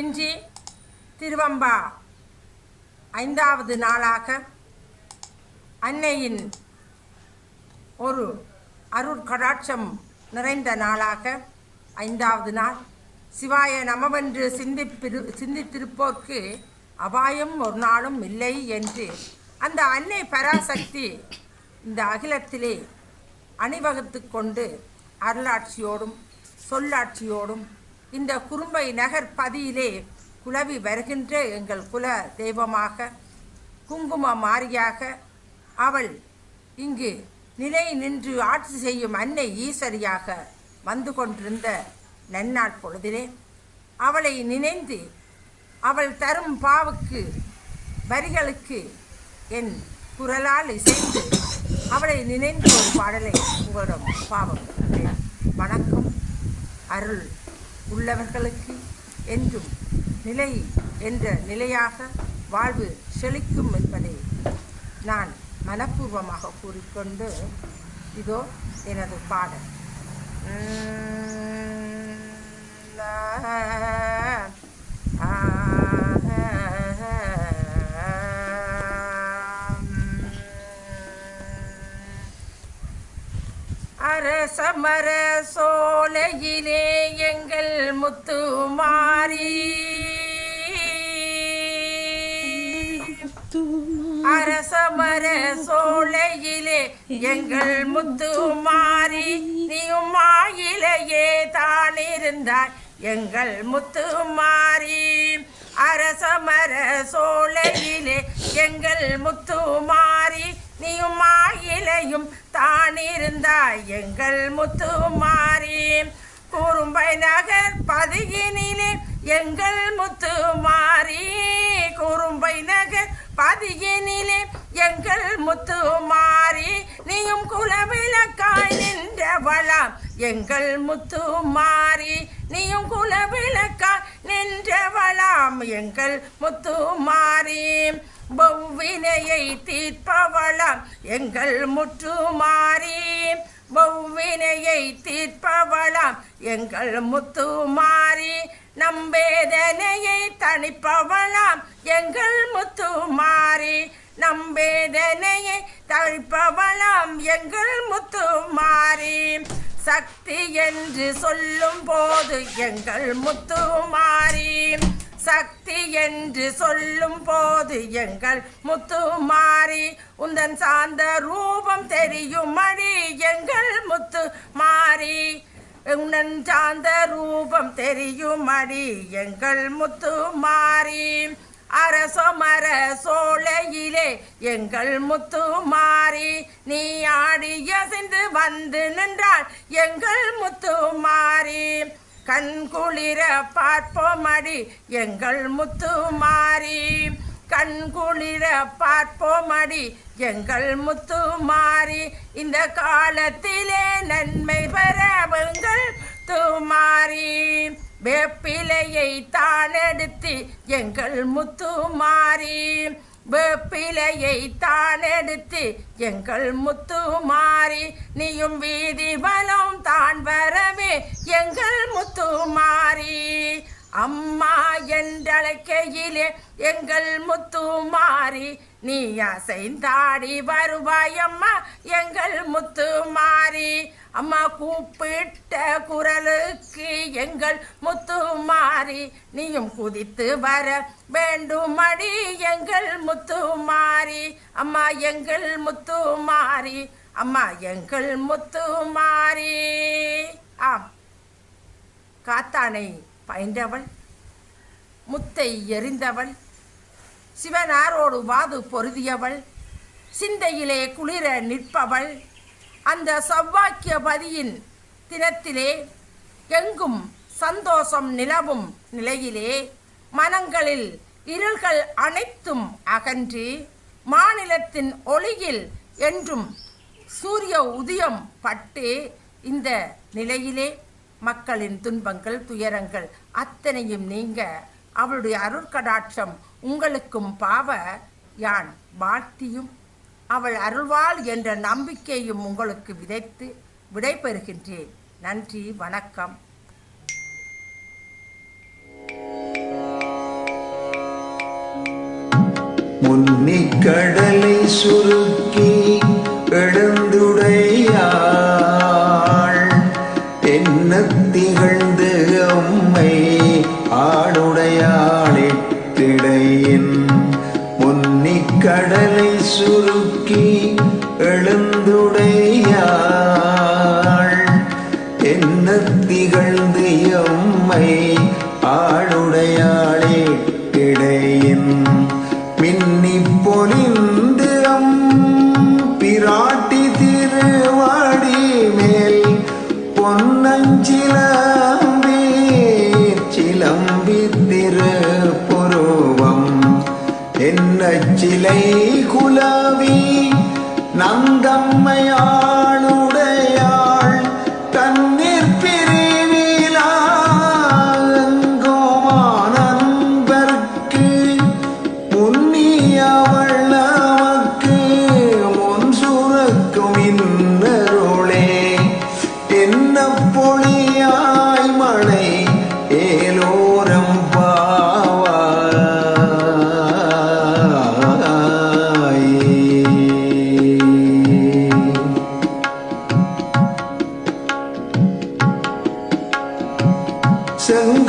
இன்றி திருவம்பா. ஐந்தாவது நாளாக அன்னையின் ஒரு அருட்கடாட்சம் நிறைந்த நாளாக ஐந்தாவது நாள். சிவாய நமவென்று சிந்திப்பிரு சிந்தித்திருப்போர்க்கு அபாயம் ஒரு நாளும் இல்லை என்று அந்த அன்னை பராசக்தி இந்த அகிலத்திலே அணிவகுத்து கொண்டு அருளாட்சியோடும் சொல்லாட்சியோடும் இந்த குறும்பை நகர் பதியிலே குலவி வருகின்ற எங்கள் குல தெய்வமாக குங்கும மாரியாக அவள் இங்கு நிலை நின்று ஆட்சி செய்யும் அன்னை ஈஸ்வரியாக வந்து கொண்டிருந்த நன்னாட்பொழுதிலே அவளை நினைந்து அவள் தரும் பாவுக்கு வரிகளுக்கு என் குரலால் இசைந்து அவளை நினைந்து ஒரு பாடலை உங்களிடம் பாவம். வணக்கம் அருள். உள்ளவர்களுக்கு என்றும் நிலை என்ற நிலையாக வாழ்வு செழிக்கும் என்பதை நான் மனப்பூர்வமாக கூறிக்கொண்டு இதோ எனது பாடல். அரசமர சோலையிலே அரசமர சோலையிலே எங்கள் முத்து மாறி நீயும் மாயிலையே தான் இருந்தாய் எங்கள் முத்து மாறி அரசமர சோலையிலே எங்கள் முத்து மாறி நீயும் மாயிலையும் தான் இருந்தாய் எங்கள் முத்து மாறி குறும்பை நகர் பதுகினி எங்கள் முத்து மாறி குறும்பை நகர் பதியினிலே. எங்கள் முத்து மாறி நீயும் குலவிளக்காய் நின்றவளாம் எங்கள் முத்து மாறி நீயும் குலவிளக்காய் நின்றவளாம் எங்கள் முத்து மாறி பௌவினையை தீர்ப்பவளாம். எங்கள் முற்று மாறி பௌவினையை தீர்ப்பவளாம். எங்கள் முத்து மாறி நம் வேதனையை தணிப்பவளாம் எங்கள் முத்து மாறி நம்பேதனையை தணிப்பவளாம் எங்கள் முத்து மாறி சக்தி என்று சொல்லும் போது எங்கள் முத்து மாறி சக்தி என்று சொல்லும் போது எங்கள் முத்து மாறி உந்தன் சார்ந்த ரூபம் தெரியும் மணி எங்கள் முத்து மாறி உன்னன் சார்ந்த ரூபம் தெரியும் அடி எங்கள் முத்து மாறி. அரசமர சோலையிலே எங்கள் முத்து மாறி. நீ ஆடி அசைந்து வந்து நின்றாள் எங்கள் முத்து மாறி. கண் குளிர பார்ப்போம் அடி எங்கள் முத்து மாறி. கண் குளிர பார்ப்போம் அடி எங்கள் முத்து மாறி. இந்த காலத்திலே நன்மை வேப்பிலையை தான் எடுத்து எங்கள் முத்து மாறி. வேப்பிலையை தான் எடுத்து எங்கள் முத்து மாறி. நீயும் வீதி பலம் தான் வரவே எங்கள் முத்து மாறி. அம்மா என்றழைக்கையிலே எங்கள் முத்து மாறி நீ அசைந்தாடி வருவாய் அம்மா எங்கள் முத்து மாறி. அம்மா கூப்பிட்ட குரலுக்கு எங்கள் முத்து மாறி நீயும் குதித்து வர வேண்டுமடி எங்கள் முத்து மாறி. அம்மா எங்கள் முத்து மாறி அம்மா எங்கள் முத்து மாறி. ஆம். காத்தானை பயின்றவள் முத்தை எறிந்தவள் சிவனாரோடு வாது பொருதியவள் சிந்தையிலே குளிர நிற்பவள் அந்த சவ்வாக்கியபதியின் தினத்திலே எங்கும் சந்தோஷம் நிலவும் நிலையிலே மனங்களில் இருள்கள் அனைத்தும் அகன்று மாநிலத்தின் ஒளியில் என்றும் சூரிய உதயம் பட்டு இந்த நிலையிலே மக்களின் துன்பங்கள் துயரங்கள் அத்தனையும் நீங்க அவளுடைய அருள்கடாட்சம் உங்களுக்கும் பாவ யான் வாழ்த்தியும் அவள் அருள்வாள் என்ற நம்பிக்கையும் உங்களுக்கு விதைத்து விடைபெறுகின்றேன். நன்றி வணக்கம். முன்னிக் கடலை சுருக்கி எழ சுருக்கி எழுந்துடையாள். என்ன திகழ்ந்து எம்மை ஆளுடையாளே கிடையின் மின்னி பொழிந்து பிராட்டி திருவாடி மேல் பொன்னஞ்சிலம்பி சிலம்பி திரு புருவம் என்ன சிலை அங்கம்மையா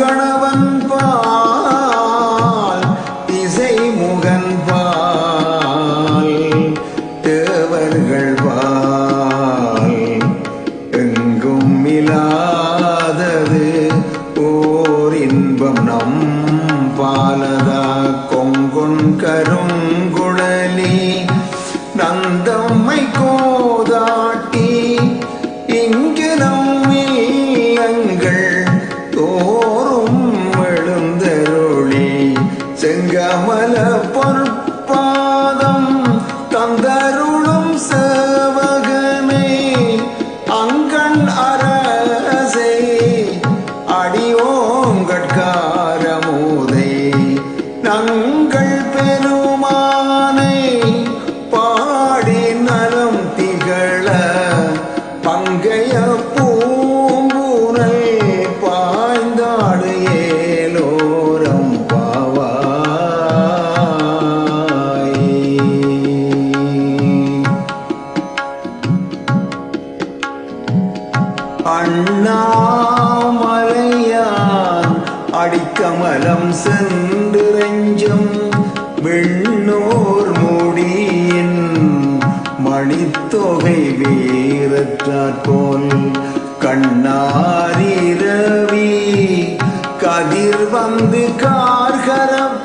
கணவன் ஈரற்றாற்போல் கண்ணாரிரவி கதிர் வந்து கார்கரம்.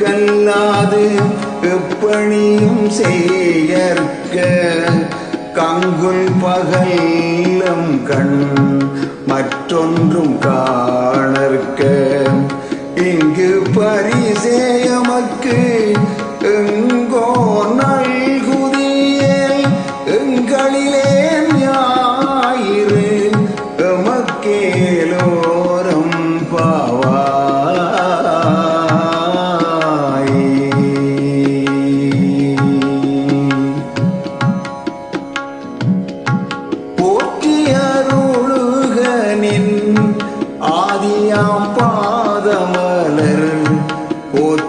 கல்லாது எப்பணியும் செய்யற்க கங்குல் பகல்லம் கண் மற்றொன்றும் காணற்க.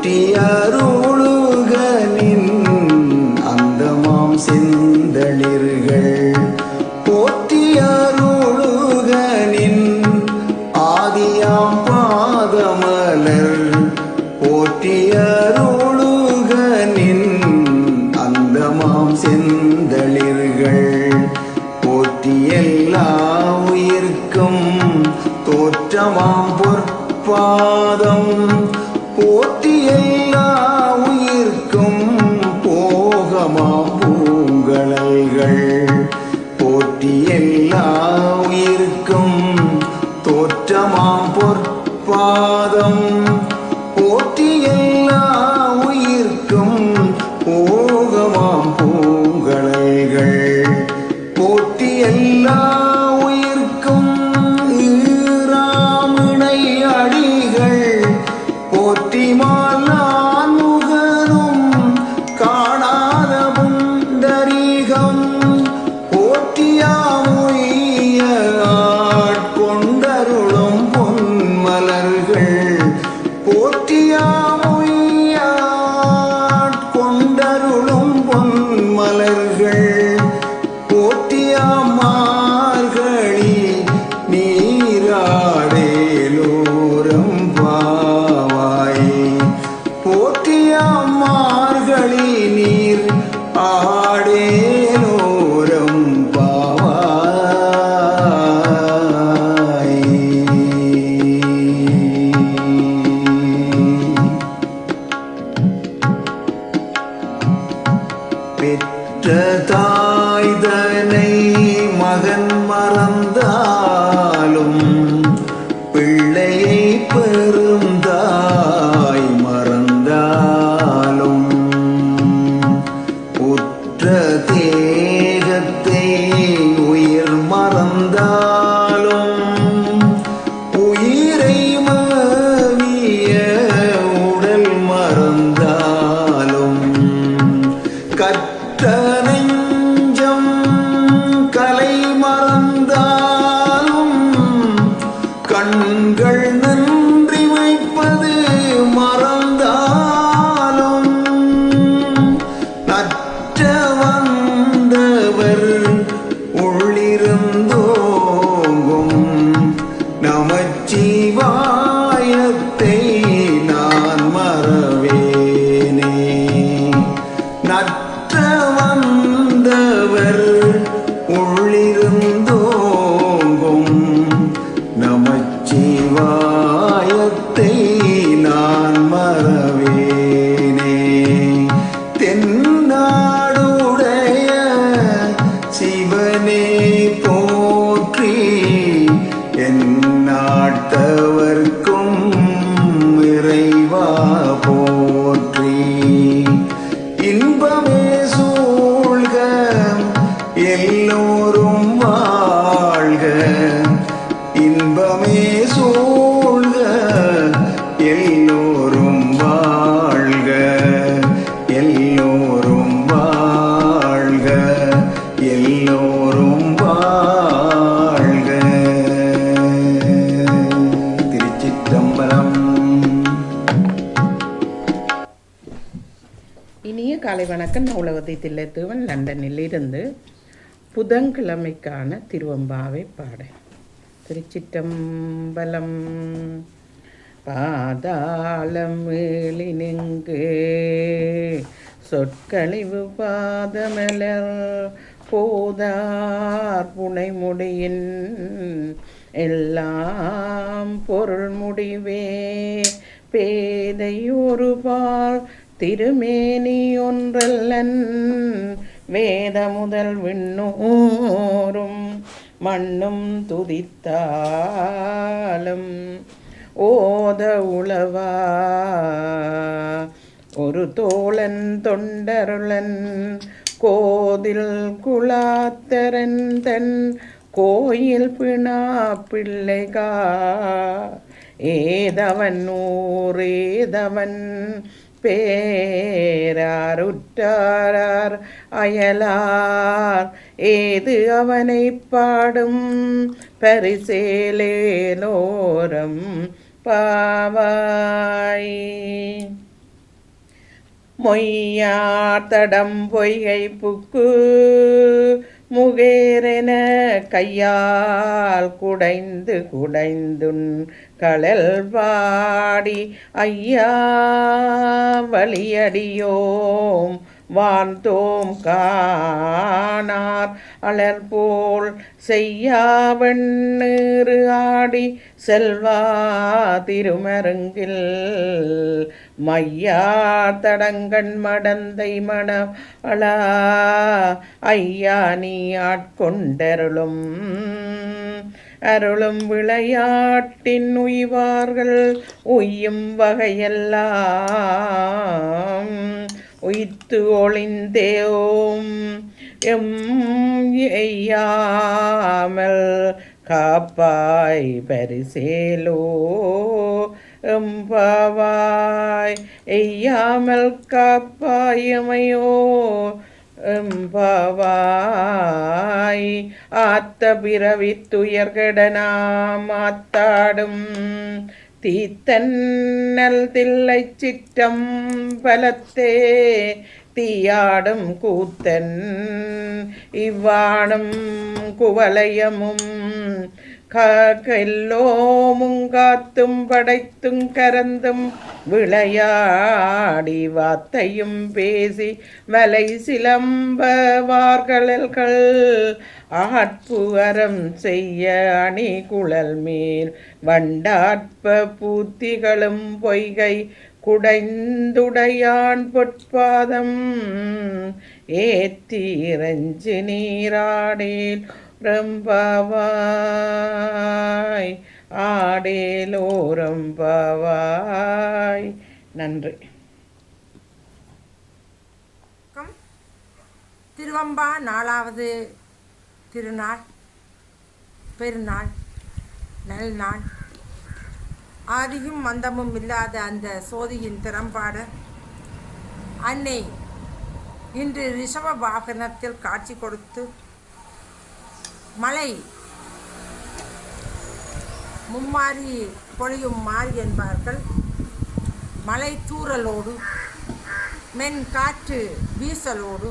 the பாதம் போட்டியில் Brahma காலை வணக்கம். நான் உலகத்தை தில்லைத்துவன் லண்டனில் இருந்து புதன்கிழமைக்கான திருவம்பாவை பாட திருச்சிற்றம்பலம் பாதாளம் வேளினெங்கு சொற்கழிவு பாதமலர் போதார் புனைமுடியின் எல்லாம் பொருள் முடிவே பேதையொரு பால் திருமேனி ஒன்றல்லன் வேத முதல் விண்ணோரும் மண்ணும் துதித்தாலும் ஓத உளவா. ஒரு தோழன் தொண்டருளன் கோதில் குலாத்தரன் தன் கோயில் பிணா பிள்ளைகா ஏதவன் ஊரேதவன் பேராருற்றார் அயலார். ஏது அவனை பாடும் பரிசேலேலோரம் பாவாய். மொய்யார் தடம் பொய்கை புக்கு முகேரென கையால் குடைந்து குடைந்துன் களல் பாடி ஐயா வழியடியோம் வாழ்ந்தோம் காணார் அலர்போல் செய்யாவண்ணீறு ஆடி செல்வா திருமருங்கில் மையா தடங்கண் மடந்தை மணவளா ஐயா நீ ஆட்கொண்டருளும். அருளும் விளையாட்டின் உய்வார்கள் உய்யும் வகையெல்லாம். உய்த்து ஒளிந்தேவும் எம் எய்யாமல் காப்பாய் பரிசேலோ. എമ്പാവായ് എയ്യാമൽ കാപ്പായമയോ. എമ്പാവായി ആത്ത പിറവിത്തുയർകടനാം ആത്താടും. തീത്തന്നൽ തില്ലൈ ചിറ്റം ഫലത്തെ തീയാടും കൂത്തൻ ഇവാണും കുവലയമും. குவலயமும் காத்தும் படைத்தும் கரந்தும் விளையாடி வாத்தையும் பேசி வலை சிலம்பவார்களல்கள் ஆட்பு அறம் செய்ய அணி குழல் மேல் வண்டாற்ப பூத்திகளும் பொய்கை குடைந்துடையான் பொற்பாதம் ஏத்தி ஏத்தீரஞ்சு நீராடேல் ரம்பாவாய் ஆடேலோ ரம்பாவாய் நன்றி திருவம்பா நாலாவது திருநாள் பெருநாள் நல்நாள். ஆதியும் மந்தமும் இல்லாத அந்த சோதியின் திறம்பாட. அன்னை இன்று ரிஷப வாகனத்தில் காட்சி கொடுத்து மழை மும்மாறி பொழியும் மாறி என்பார்கள். மலை தூறலோடு மென் காற்று வீசலோடு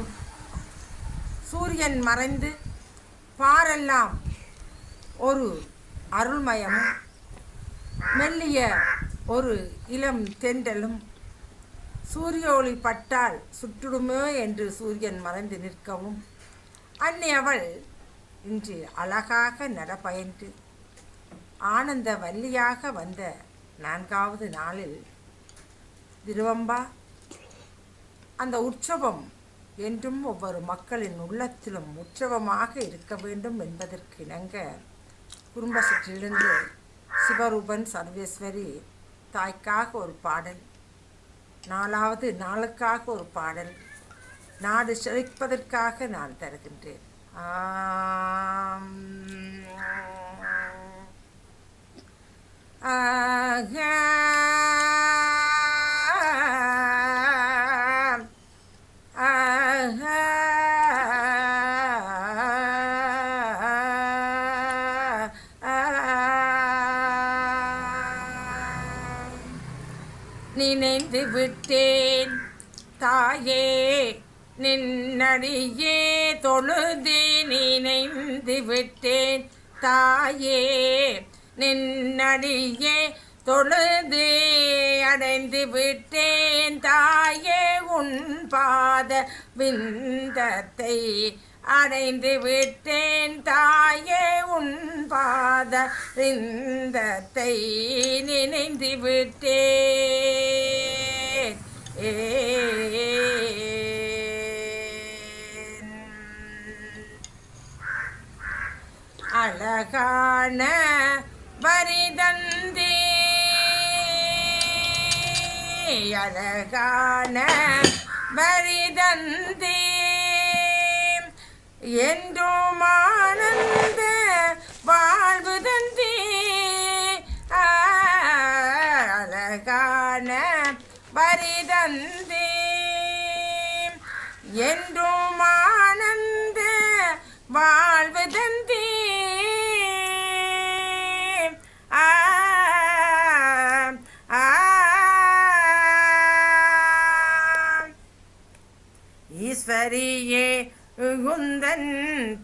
சூரியன் மறைந்து பாரெல்லாம் ஒரு அருள்மயமும் மெல்லிய ஒரு இளம் தென்றலும் சூரிய ஒளி பட்டால் சுட்டுடுமோ என்று சூரியன் மறைந்து நிற்கவும் அன்னை அவள் இன்று அழகாக நடப்பயன்று. ஆனந்த வல்லியாக வந்த நான்காவது நாளில் திருவம்பா அந்த உற்சவம் என்றும் ஒவ்வொரு மக்களின் உள்ளத்திலும் உற்சவமாக இருக்க வேண்டும் என்பதற்கு இணங்க குடும்ப சுற்றிலிருந்து சிவரூபன் சர்வேஸ்வரி தாய்க்காக ஒரு பாடல் நாலாவது நாளுக்காக ஒரு பாடல் நாடு செழிப்பதற்காக நான் தருகின்றேன். நினைந்து விட்டேன். தாயே நின்னடியே தொழு விட்டேன் தாயே நின்னடியே தொழுது அடைந்து விட்டேன் தாயே உன் பாத விந்தத்தை அடைந்து விட்டேன் தாயே உன் பாத விந்தத்தை நினைந்து விட்டேன். ஏ அழகான வரிதந்தி. அழகான வரிதந்தி. என்றும் ஆனந்த வாழ்வு தந்தி. அழகான வரிதந்தி. என்றும் ஆனந்த வாழ்வு தந்தே ஆ, ஆ. ஈஸ்வரியே குந்தன்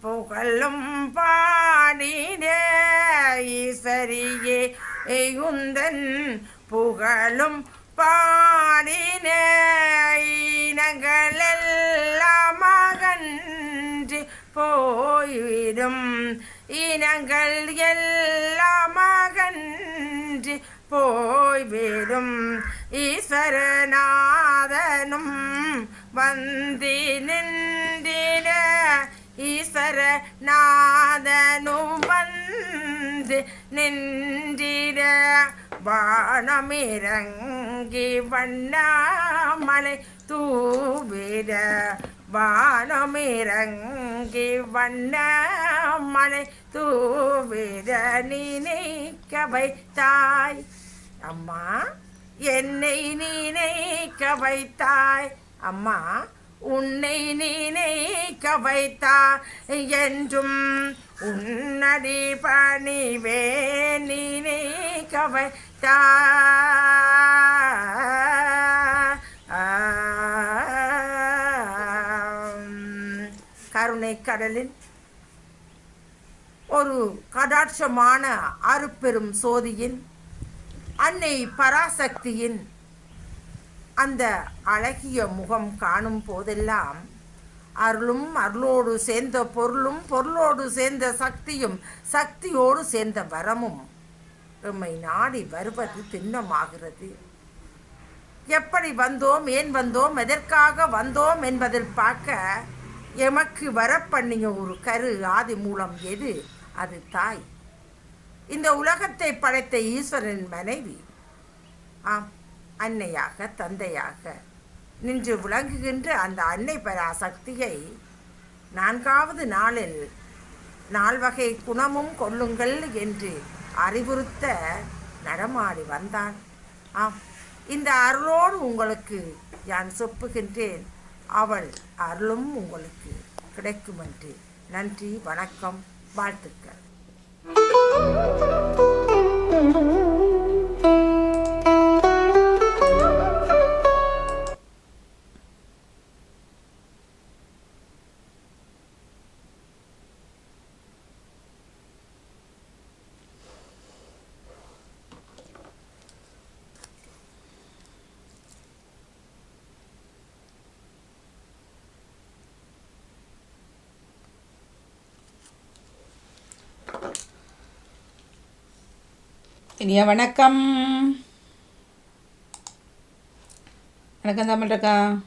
புகழும் பாடினே ஈசரியே குந்தன் புகழும் பாடினே இனங்களெல்லாம் அகன்று போயிடும். இனங்கள் எல்லாம் அகன்று போய்விடும். ஈஸ்வரநாதனும் வந்தி நின்றிட ஈஸ்வரநாதனும் வந்து நின்றிட வானமிறங்கி வண்ணாமலை தூவிட. வானமிறங்கி வண்ணாமலை தூவிட நினைக்க வைத்தாய். அம்மா என்னை நினைக்க வைத்தாய். அம்மா உன்னை நினைக்க வைத்தாய் என்றும் உன்னடி பணிவே நினைக்க வைத்தாய் கருணை கடலின் ஒரு கடாட்சமான அருப்பெரும் சோதியின் அன்னை பராசக்தியின் அந்த அழகிய முகம் காணும் போதெல்லாம் அருளும் அருளோடு சேர்ந்த பொருளும் பொருளோடு சேர்ந்த சக்தியும் சக்தியோடு சேர்ந்த வரமும் எம்மை நாடி வருவது திண்ணமாகிறது. எப்படி வந்தோம் ஏன் வந்தோம் எதற்காக வந்தோம் என்பதில் பார்க்க எமக்கு வரப்பண்ணிய ஒரு கரு ஆதி மூலம் எது? அது தாய். இந்த உலகத்தை படைத்த ஈஸ்வரன் மனைவி. ஆம். அன்னையாக தந்தையாக. நின்று விளங்குகின்ற அந்த அன்னை பராசக்தியை நான்காவது நாளில் நால்வகை குணமும் கொள்ளுங்கள் என்று அறிவுறுத்த நடமாடி வந்தான். ஆம் இந்த அருளோடு உங்களுக்கு யான் சொப்புகின்றேன். அவள் அருளும் உங்களுக்கு கிடைக்கும் என்று. நன்றி வணக்கம் வாழ்த்துக்கள். இனிய வணக்கம். வணக்கம் தமிழ்க்கா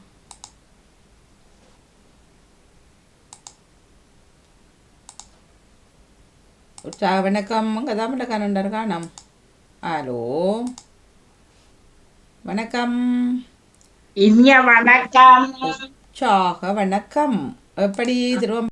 உற்சாக வணக்கம். உங்க தமிழ்க்கா நண்டர் காணம் ஹலோ. வணக்கம். இனிய வணக்கம். உற்சாக வணக்கம். எப்படி திருவம்